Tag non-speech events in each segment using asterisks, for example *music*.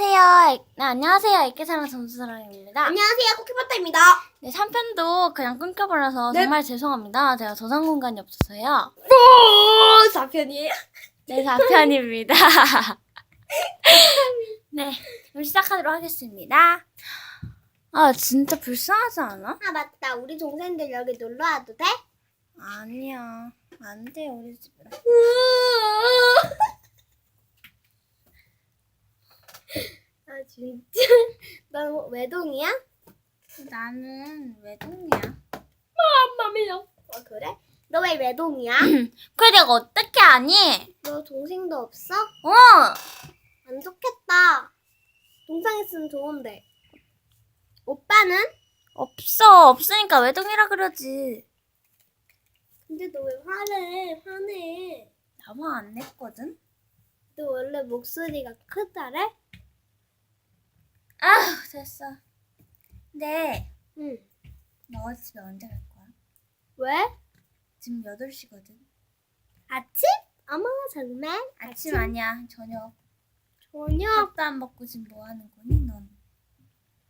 안녕하세요. 네, 안녕하세요. 애기사랑 점수사랑입니다. 안녕하세요, 쿠키버터입니다. 네, 3편도 그냥 끊겨버려서 네. 정말 죄송합니다. 제가 저장 공간이 없어서요. 오, 4편이에요? 네, 4편입니다. *laughs* 네, 그럼 시작하도록 하겠습니다. 아, 진짜 불쌍하지 않아? 아, 맞다. 우리 동생들 여기 놀러 와도 돼? 아니야. 안 돼, 우리 집에. 아, 진짜? *laughs* 너 외동이야? 나는 외동이야. 맘마미야. 아, 그래? 너 왜 외동이야? *laughs* 그래, 내가 어떻게 아니? 너 동생도 없어? 어! 안 좋겠다. 동생 있으면 좋은데. 오빠는? 없어. 없으니까 외동이라 그러지. 근데 너 왜 화내? 화내. 나화 안 냈거든? 너 원래 목소리가 크다래? 아휴, 됐어. 근데, 응. 너 집에 언제 갈 거야? 왜? 지금 8시거든. 아침? 어머, 정말? 아침 아니야, 저녁. 저녁? 밥도 안 먹고 지금 뭐 하는 거니, 넌?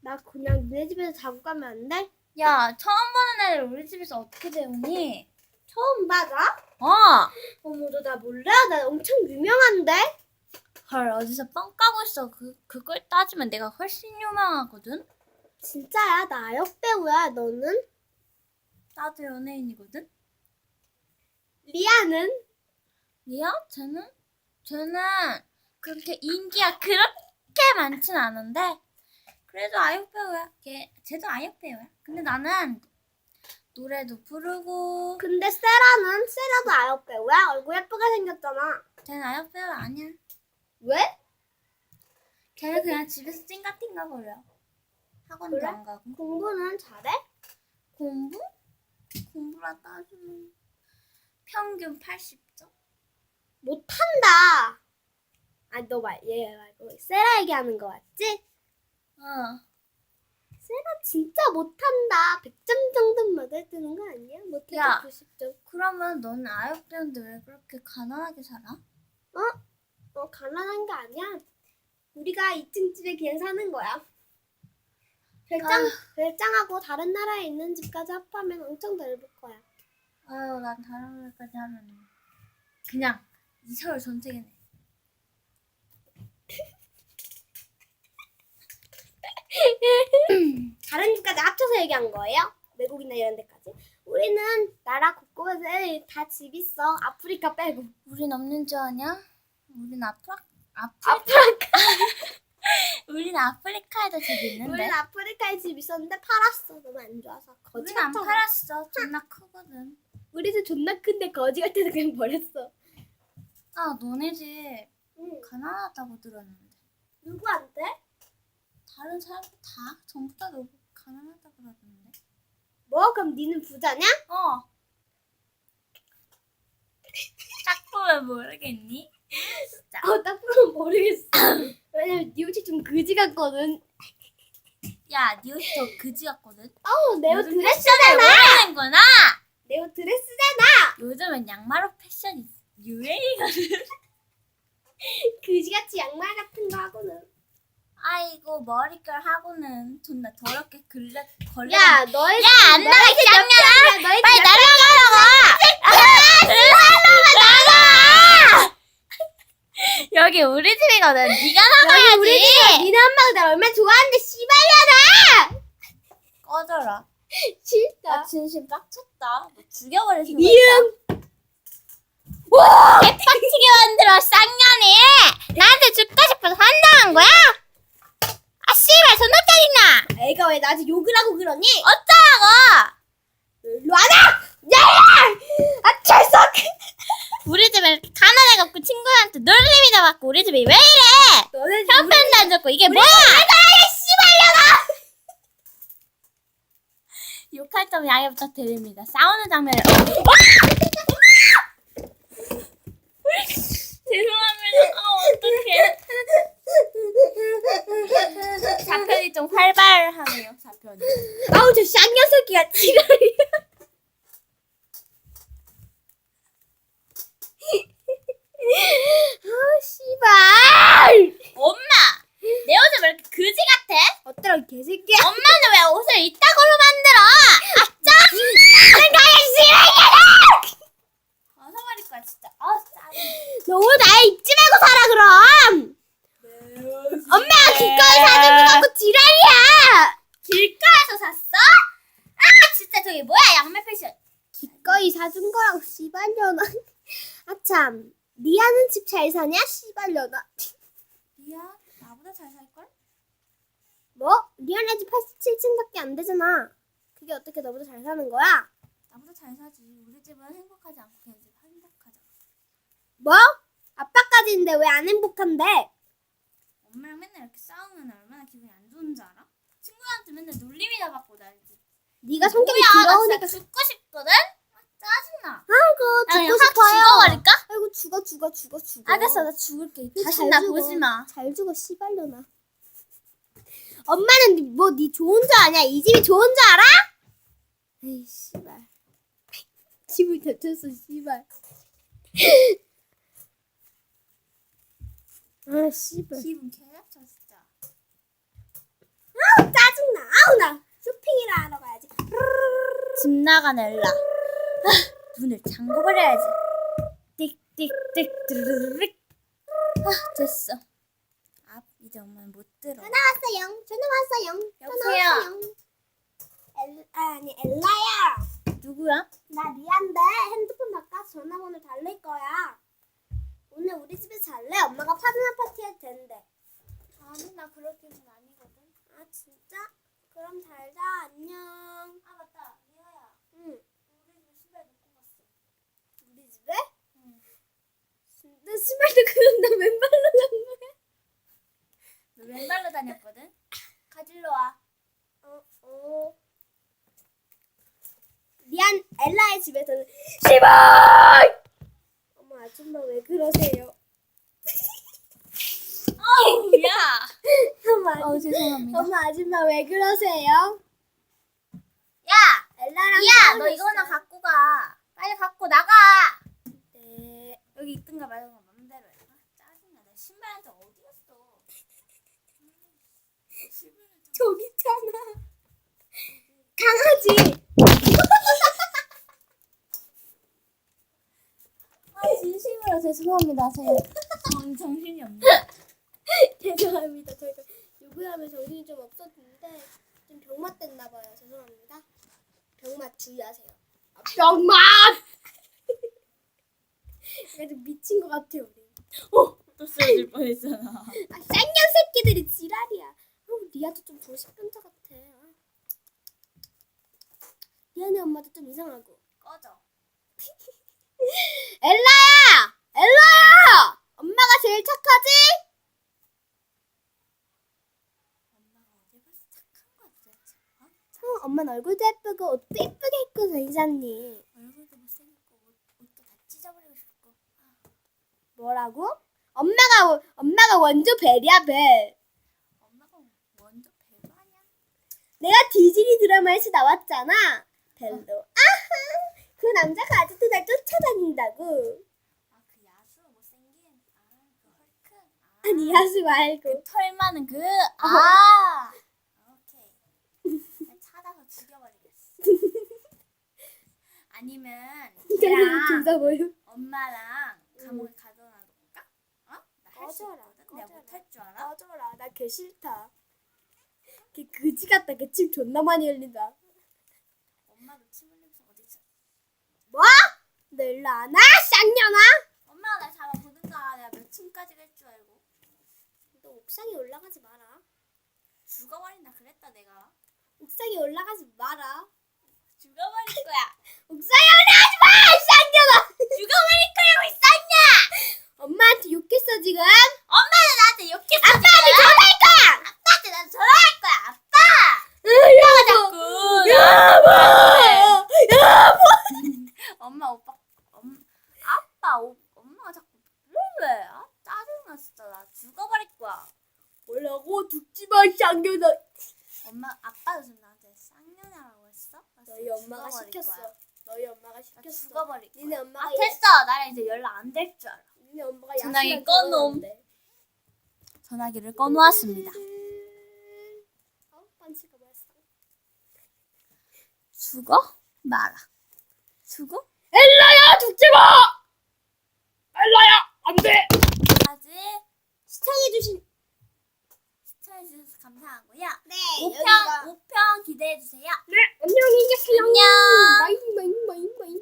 나 그냥 니네 집에서 자고 가면 안 돼? 야, 처음 보는 애를 우리 집에서 어떻게 재우니? 처음 봐, 나? 어! 어머, 너 나 몰라? 나 엄청 유명한데? 헐, 어디서 뻥 까고 있어. 그, 그걸 따지면 내가 훨씬 유명하거든? 진짜야, 나 아역 배우야. 너는? 나도 연예인이거든? 리아는? 리아? 쟤는? 쟤는 그렇게 인기가 그렇게 많진 않은데 그래도 아역 배우야. 걔, 쟤도 아역 배우야. 근데 나는 노래도 부르고 근데 세라는? 세라도 아역 배우야? 얼굴 예쁘게 생겼잖아. 쟤는 아역 배우 아니야. 왜? 걔는 그냥 집에서 찡가띵가 거려. 학원도 그래? 안 가고. 공부는 잘해? 공부? 공부라 따지면 평균 80점? 못한다. 아니, 너 말, 얘 말고 세라 얘기하는 거 맞지? 어. 세라 진짜 못한다. 100점 정도는 맞아야 되는 거 아니야? 못해도 야. 90점. 그러면 너는 아역 배우인데 왜 그렇게 가난하게 살아? 어, 가난한 게 아니야. 우리가 2층 집에 그냥 사는 거야. 별장, 아. 별장하고 다른 나라에 있는 집까지 합하면 엄청 넓을 거야. 아유, 난 다른 데까지 하면 그냥 이 서울 전체겠네. *laughs* 다른 집까지 합쳐서 얘기한 거예요? 외국이나 이런 데까지. 우리는 나라 곳곳에 다 집 있어. 아프리카 빼고. 우린 없는 줄 아냐? 우린 아프라 아프 아프리카. *laughs* 우린 아프리카에도 집 있는데. 우리는 아프리카에 집 있었는데 팔았어. 너무 안 좋아서. 거지 우린 안. 팔았어. 존나 크거든. 우리 집 존나 큰데 거지 같아서 그냥 버렸어. 아, 너네 집 응. 가난하다고 들었는데. 누구한테? 다른 사람들 다 전부 다 너무 가난하다 그러던데. 뭐? 그럼 니는 부자냐? 어. *laughs* 딱 보면 모르겠니? 어, 딱 보면 모르겠어. 왜냐면 니 옷이 좀 그지 같거든. 야, 네 옷이 더 그지 같거든. 어우, 내 옷 요즘 드레스잖아. 모르는구나. 내 옷 드레스잖아. 요즘은 양말 옷 패션이 유행이거든. 그지같이 양말 같은 거 하고는. 아이고 머릿결 하고는 존나 더럽게 걸려 걸려. 야, 너의 야, 안 나가 이. 너의 빨리 날라가라고. 날라가. 여기 우리 집이거든. 네가 나가야지. 우리 집에 니네 엄마가 나 얼마나 좋아하는데 씨발려나. 꺼져라. 싫다. 나 진심 빡쳤다. 너 죽여버릴 생각. 이응. 와! 개빡치게 만들어 쌍년이. 나한테 죽고 싶어서 한다는 거야? 아 씨발 존나 짜증나. 애가 왜 나한테 욕을 하고 그러니? 어쩌라고? 일로 와라. 야야. 아 철석. 우리 집에 가난해 갖고 친구한테 놀림이나 받고 우리 집이 왜 이래? 너네 집 형편도 안 좋고 이게 뭐야? *laughs* 욕할 점 양해 부탁드립니다. 싸우는 장면을 *laughs* 죄송합니다. 아 어떡해. 사편이 좀 활발하네요. 사편이. 아우 저 쌍 녀석이야. 엄마, 내 옷이 나의 입지 말고 살아 그럼. 엄마 네. 길가에 사진 보갖고 지랄이야. 길가에서 샀어? 아 진짜 저게 뭐야 양말 패션. 기꺼이 사준 거라고 씨발려나. 아참, 니아는 집 잘 사냐? 씨발려나. 미야 나보다 잘 살걸? 뭐? 리아네 집 87층밖에 안 되잖아. 그게 어떻게 너보다 잘 사는 거야? 나보다 잘 사지. 우리 집은 행복하지 않고 걔네 집 행복하잖아. 뭐? 아빠까지인데 왜 안 행복한데? 엄마랑 맨날 이렇게 싸우면 얼마나 기분이 안 좋은 줄 알아? 친구한테 맨날 놀림이나 받고 날지. 네가 성격이 뭐야, 나 더러우니까 진짜 죽고 싶거든? 아, 짜증나. 아이고 나 그냥 죽고 확 싶어요. 죽어버릴까? 아이고 죽어 죽어 죽어 죽어. 알겠어, 나 죽을게. 잘 다시 나 죽어. 보지 마. 잘 죽어 씨발려나. 엄마는 뭐 네 좋은 줄 아냐? 이 집이 좋은 줄 알아? 에이 씨발. *laughs* 집을 대쳤어 씨발. 아 씨발. 기분 개잡쳐 진짜. 아우 짜증나. 아우 나 쇼핑이나 하러 가야지. 집 나간 엘라. 아, 문을 잠궈버려야지. 띡띡띡 드르륵. 아 됐어. 아 이제 엄마는 못 들어. 전화 왔어요. 전화 왔어요. 전화 여보세요? 왔어요. 엘 아니 엘라야. 누구야? 나 리안데 핸드폰 바꿔서 전화번호 달릴 거야. 오늘 우리 집에서 잘래? 엄마가 파트너 파티 해도 된대. 아니 나 그럴 기분 아니거든. 아 진짜? 그럼 잘 자 안녕. 아 맞다 리아야. 응. 우리 집 신발 놓고 갔어. 우리 집에? 응. 나 신발도 그럼 나 맨발로 간 거야? 너 왼발로 다녔거든? 가질러 와. 어 어. 리안 엘라의 집에서는 시발. 아줌마 왜 그러세요? *laughs* 아우 야. 아줌마, 아우 죄송합니다. 어머 아줌마 왜 그러세요? 야. 엘라랑 야, 너 싸우고 이거 하나 있어요. 갖고 가. 빨리 갖고 나가. 네. 여기 있든가 말든가 맘대로 해. 아, 짜증나. 내 신발한테 어디 갔어? 저기 있잖아. 강아지. 아, 죄송합니다. 제 어, 정신이 없네. *laughs* 죄송합니다. 저희가 요구하면 정신이 좀 없었는데 좀 병맛 됐나 봐요. 죄송합니다. 병맛 주의하세요. 아, 병맛. *laughs* 그래도 미친 것 같아요 우리. 또 쓰러질 뻔했잖아. 아 쌍년 새끼들이 지랄이야. 어, 리아도 좀 조심병자 같아. 아. 리아네 엄마도 좀 이상하고. 꺼져. *laughs* 엘라야! 엘라야! 엄마가 제일 착하지? 어? 어, 엄마는 얼굴도 예쁘고 옷도 예쁘게 입고 다니잖니. 얼굴도 못생겼고 옷, 옷도 다 찢어버리고 싶고. 아, 뭐라고? 엄마가 원- 엄마가 원조 벨이야 벨. 엄마가 먼저 배가 아니야? 내가 디즈니 드라마에서 나왔잖아. 벨로. 아하. 그 남자가 아직도 날 쫓아다닌다고. 아 그 야수 못생긴 아그 헐크 아, 아니 야수 말고. 그털 많은 그 아. 오케이. 나 *laughs* 찾아서 죽여버리겠어. 아니면 걔랑 둘다 뭐요? 엄마랑 감옥에 가둬놔 놓을까? 어? 나 할 수 꺼져라, 있거든. 내가 꺼져라. 못할 줄 알아? 꺼져라. 나 걔 싫다. 걔 그지 같다. 걔 침 존나 많이 흘린다. 엄마도 침 흘리면서 어디 있어? 뭐? 너 일로 안 와? 쌍년아? 엄마가 날 잡아보든가 내가 몇 층까지 갈 줄 알고 너 옥상에 올라가지 마라. 죽어버린다 그랬다 내가 옥상에 올라가지 마라. 죽어버릴 거야 *laughs* 옥상에 올라가지 마! 쌍년아! *laughs* 죽어버릴 거야 우리 쌍냐 엄마한테 욕했어 지금? 엄마는 나한테 욕했어 아빠한테 전화할 거야! 아빠한테 난 전화할 거야 아빠 여보! 자꾸 여보! 엄마 오빠 엄, 아빠 오, 엄마가 자꾸 왜왜 아 짜증나 진짜 나 죽어버릴 거야 뭐라고 죽지 마 쌍년아. 엄마 아빠도 지금 나한테 쌍년이라고 했어? 나 너희 진짜 엄마가 죽어버릴 시켰어. 거야. 너희 엄마가 나 시켰어. 죽어버릴 거야 니네 엄마가 아 됐어 나랑 이제 연락 안 될 줄 알아 니네 엄마가 전화기 야수랑 꺼놓음. 전화기를 꺼놓았습니다 어? 반치가 뭐였어? 죽어? 마라 죽어? 엘라야 죽지 마! 엘라야 안 돼! 아직 시청해주신 시청해주셔서 감사하고요. 네. 5편, 5편 기대해주세요. 네, 안녕히 계세요. 안녕. 마이, 마이, 마이, 마이.